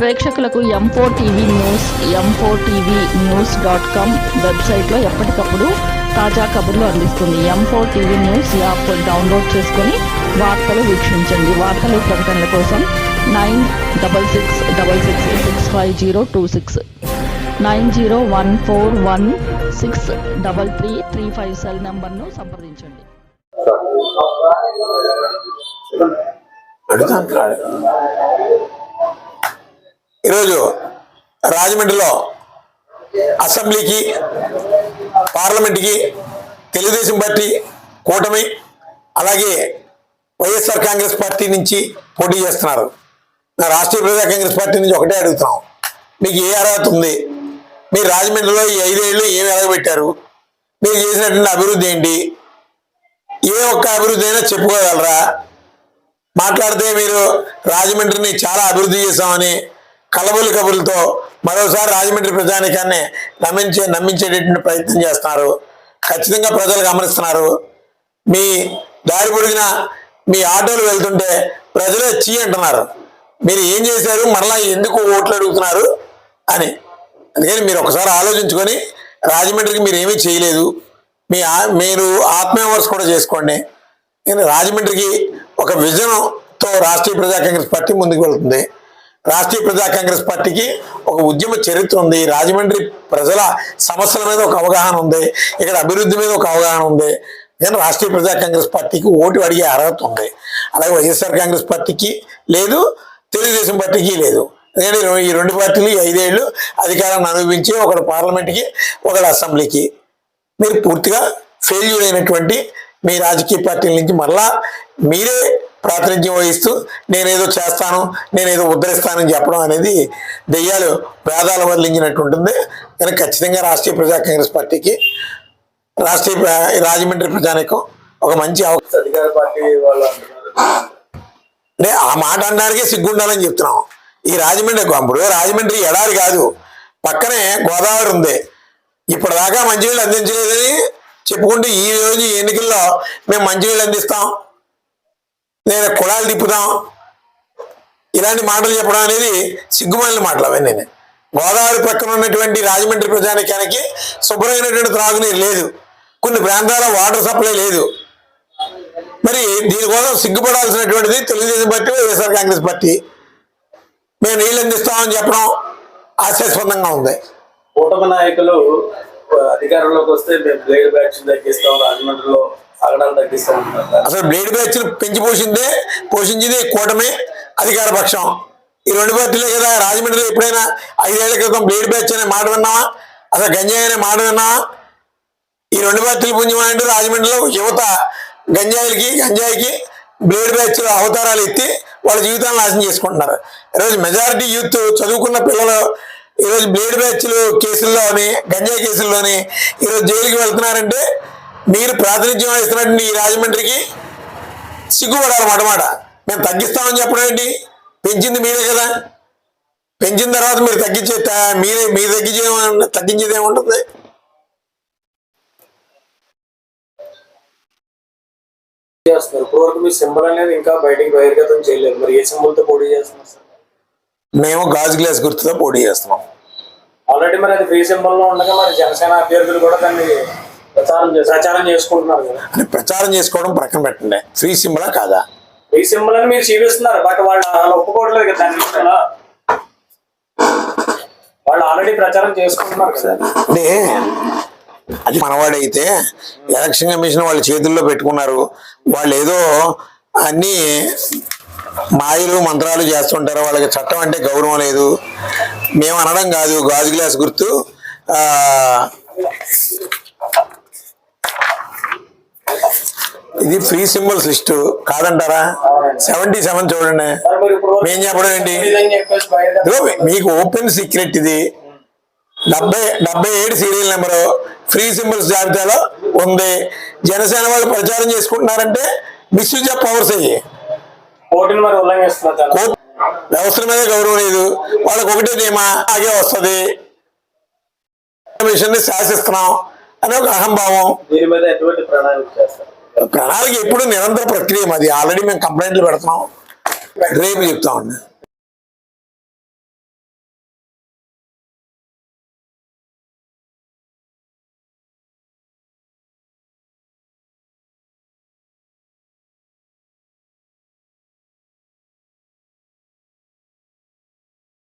ప్రేక్షకులకు ఎంఫో TV news ఎంఫో టీవీ న్యూస్ డాట్ కామ్ వెబ్సైట్లో ఎప్పటికప్పుడు తాజా కబుర్లు అందిస్తుంది. ఎంఫో టీవీ న్యూస్ యాప్ డౌన్లోడ్ చేసుకొని వార్తలు వీక్షించండి. వార్తలు ప్రకటనల కోసం nine double six double six six five zero two six nine zero one four one six double three three five cell నెంబర్ను సంప్రదించండి అడుగుతాం ఈరోజు రాజమండ్రిలో అసెంబ్లీకి పార్లమెంట్కి తెలుగుదేశం పార్టీ కూటమి అలాగే వైఎస్ఆర్ కాంగ్రెస్ పార్టీ నుంచి పోటీ చేస్తున్నారు. నా రాష్ట్రీయ ప్రజా కాంగ్రెస్ పార్టీ నుంచి ఒకటే అడుగుతున్నాం. మీకు ఏ అర్హత ఉంది? మీరు రాజమండ్రిలో ఈ ఐదేళ్ళు ఏమి ఎలాగబెట్టారు? మీరు చేసినటువంటి అభివృద్ధి ఏంటి? ఏ ఒక్క అభివృద్ధి అయినా చెప్పుకోగలరా? మాట్లాడితే మీరు రాజమండ్రిని చాలా అభివృద్ధి చేశామని కలబులి కబుర్లతో మరోసారి రాజమండ్రి ప్రజానికాన్ని నమ్మించే నమ్మించేటటువంటి ప్రయత్నం చేస్తున్నారు. ఖచ్చితంగా ప్రజలు గమనిస్తున్నారు మీ దారి పొడిగిన మీ ఆటోలు వెళ్తుంటే ప్రజలే చీ అంటున్నారు. మీరు ఏం చేశారు? మరలా ఎందుకు ఓట్లు అడుగుతున్నారు? అని. అందుకని మీరు ఒకసారి ఆలోచించుకొని రాజమండ్రికి మీరు ఏమీ చేయలేదు. మీ మీరు ఆత్మవిమర్శ కూడా చేసుకోండి. రాజమండ్రికి ఒక విజన్తో రాష్ట్రీయ ప్రజా కాంగ్రెస్ పార్టీ ముందుకు వెళ్తుంది. రాష్ట్రీయ ప్రజా కాంగ్రెస్ పార్టీకి ఒక ఉద్యమ చరిత్ర ఉంది. రాజమండ్రి ప్రజల సమస్యల మీద ఒక అవగాహన ఉంది. ఇక్కడ అభివృద్ధి మీద ఒక అవగాహన ఉంది. నేను రాష్ట్రీయ ప్రజా కాంగ్రెస్ పార్టీకి ఓటు అడిగే అర్హత ఉంది. అలాగే వైఎస్ఆర్ కాంగ్రెస్ పార్టీకి లేదు తెలుగుదేశం పార్టీకి లేదు. ఎందుకంటే ఈ రెండు- పార్టీలు ఐదేళ్ళు అధికారాన్ని అనుభవించి ఒకడు పార్లమెంట్కి ఒకడు అసెంబ్లీకి. మీరు పూర్తిగా ఫెయిల్యూర్ అయినటువంటి మీ రాజకీయ పార్టీల నుంచి మరలా మీరే ప్రాతినిధ్యం వహిస్తూ నేనేదో చేస్తాను నేనేదో ఉద్ధరిస్తానని చెప్పడం అనేది దెయ్యాలు వేదాలు వదిలించినట్టు ఉంటుంది. కానీ ఖచ్చితంగా రాష్ట్రీయ ప్రజా కాంగ్రెస్ పార్టీకి రాష్ట్రీయ రాజమండ్రి ప్రజానికం ఒక మంచి అవకాశం అధికార పార్టీ వాళ్ళు అంటే ఆ మాట అనడానికే సిగ్గుండాలని చెప్తున్నాం. ఈ రాజమండ్రి ఇప్పుడు రాజమండ్రి ఎడారి కాదు. పక్కనే గోదావరి ఉంది. ఇప్పటిదాకా మంచినీళ్ళు అందించలేదని చెప్పుకుంటూ ఈ రోజు ఎన్నికల్లో మేము మంచినీళ్ళు అందిస్తాం. లేదా కుళాలు తిప్పుదాం ఇలాంటి మాటలు చెప్పడం అనేది సిగ్గుమాలిన మాటలు అవన్నీ గోదావరి పక్కన ఉన్నటువంటి రాజమండ్రి ప్రజానికానికి శుభ్రమైనటువంటి త్రాగునీరు లేదు. కొన్ని ప్రాంతాల వాటర్ సప్లై లేదు. మరి దీనికోసం సిగ్గుపడాల్సినటువంటిది Telugu Desam party YSR Congress party. మేము నీళ్ళు అందిస్తామని చెప్పడం ఆశాస్పదంగా ఉంది. కూటమి నాయకులు అధికారంలోకి వస్తే మేము బ్లేడ్ బ్యాచ్ తగ్గిస్తాం రాజమండ్రిలో అసలు బ్లేడ్ బ్యాచ్ పెంచి పోషిందే పోషించింది కూటమి అధికార పక్షం. ఈ రెండు పార్టీలే కదా రాజమండ్రిలో ఎప్పుడైనా ఐదేళ్ళ క్రితం బ్లేడ్ బ్యాచ్ అనే మాట విన్నావా? అసలు గంజాయి అనే మాట విన్నావా? ఈ రెండు పార్టీలు పుణ్యం అంటే రాజమండ్రిలో యువత గంజాయిలకి గంజాయికి బ్లేడ్ బ్యాచ్ అవతారాలు ఎత్తి వాళ్ళ జీవితాలను నాశనం చేసుకుంటున్నారు. ఈరోజు మెజారిటీ యూత్ చదువుకున్న పిల్లలు ఈరోజు బ్లేడ్ బ్యాచ్లు కేసుల్లోని గంజాయి కేసుల్లోని ఈరోజు జైలుకి వెళ్తున్నారంటే మీరు ప్రాతినిధ్యం వహిస్తున్నటువంటి ఈ రాజమండ్రికి సిగ్గుపడాలి మాట మేము తగ్గిస్తామని చెప్పడం ఏంటి? పెంచింది మీరే కదా. పెంచిన తర్వాత మీరు తగ్గించే మీరే మీరు తగ్గించే తగ్గించేది ఏముంటుంది? చేస్తున్నారు. మీ సింబల్ అనేది ఇంకా బయటికి బహిర్గతం చేయలేదు. మరి ఏ సింబల్తో పోటీ చేస్తున్నారు సార్? మేము గాజు గ్లాస్ గుర్తుతో పోటీ చేస్తున్నాం. ఆల్రెడీ మరి అది ఫ్రీ సింబల్లో ఉండగా మరి జనసేన అభ్యర్థులు కూడా దాన్ని ప్రచారం చేసి ప్రచారం చేసుకుంటున్నారు కదా. అని ప్రచారం చేసుకోవడం ప్రక్కన పెట్టండి. ఫ్రీ సింబలా కాదా? ఫ్రీ సింబల్ అని మీరు చూపిస్తున్నారు బట్ వాళ్ళు వాళ్ళు ఒప్పుకోవట్లేదు కదా దాని విషయంలో. వాళ్ళు ఆల్రెడీ ప్రచారం చేసుకుంటున్నారు కదా. అంటే అది మనవాడైతే ఎలక్షన్ కమిషన్ వాళ్ళ చేతుల్లో పెట్టుకున్నారు. వాళ్ళు ఏదో అన్ని మాయలు మంత్రాలు చేస్తుంటారు. వాళ్ళకి చట్టం అంటే గౌరవం లేదు. మేము అనడం కాదు గాజు గ్లాస్ గుర్తు ఆ, ఇది ఫ్రీ సింబల్స్ లిస్ట్ కాదంటారా? సెవెంటీ సెవెన్ చూడండి. మేము చెప్పడం ఏంటి? మీకు ఓపెన్ సీక్రెట్ ఇది. డెబ్బై డెబ్బై ఏడు సీరియల్ నెంబరు ఫ్రీ సింబల్స్ జాబితాలో ఉంది. జనసేన వాళ్ళు ప్రచారం చేసుకుంటున్నారంటే మిస్యూజ్ ఆఫ్ పవర్స్ అయ్యి వ్యవస్థల మీద గౌరవం లేదు. వాళ్ళకి ఒకటే నియమా ఆగే వస్తుంది. మిషన్ని శాసిస్తున్నాం. అనే ఒక అహంభావం. దీని మీద ఎటువంటి ప్రణాళిక చేస్తారు? ప్రణాళిక ఎప్పుడు నిరంతర ప్రక్రియ మాది ఆల్రెడీ మేము కంప్లైంట్లు పెడుతున్నాం రేపు చెప్తా ఉండే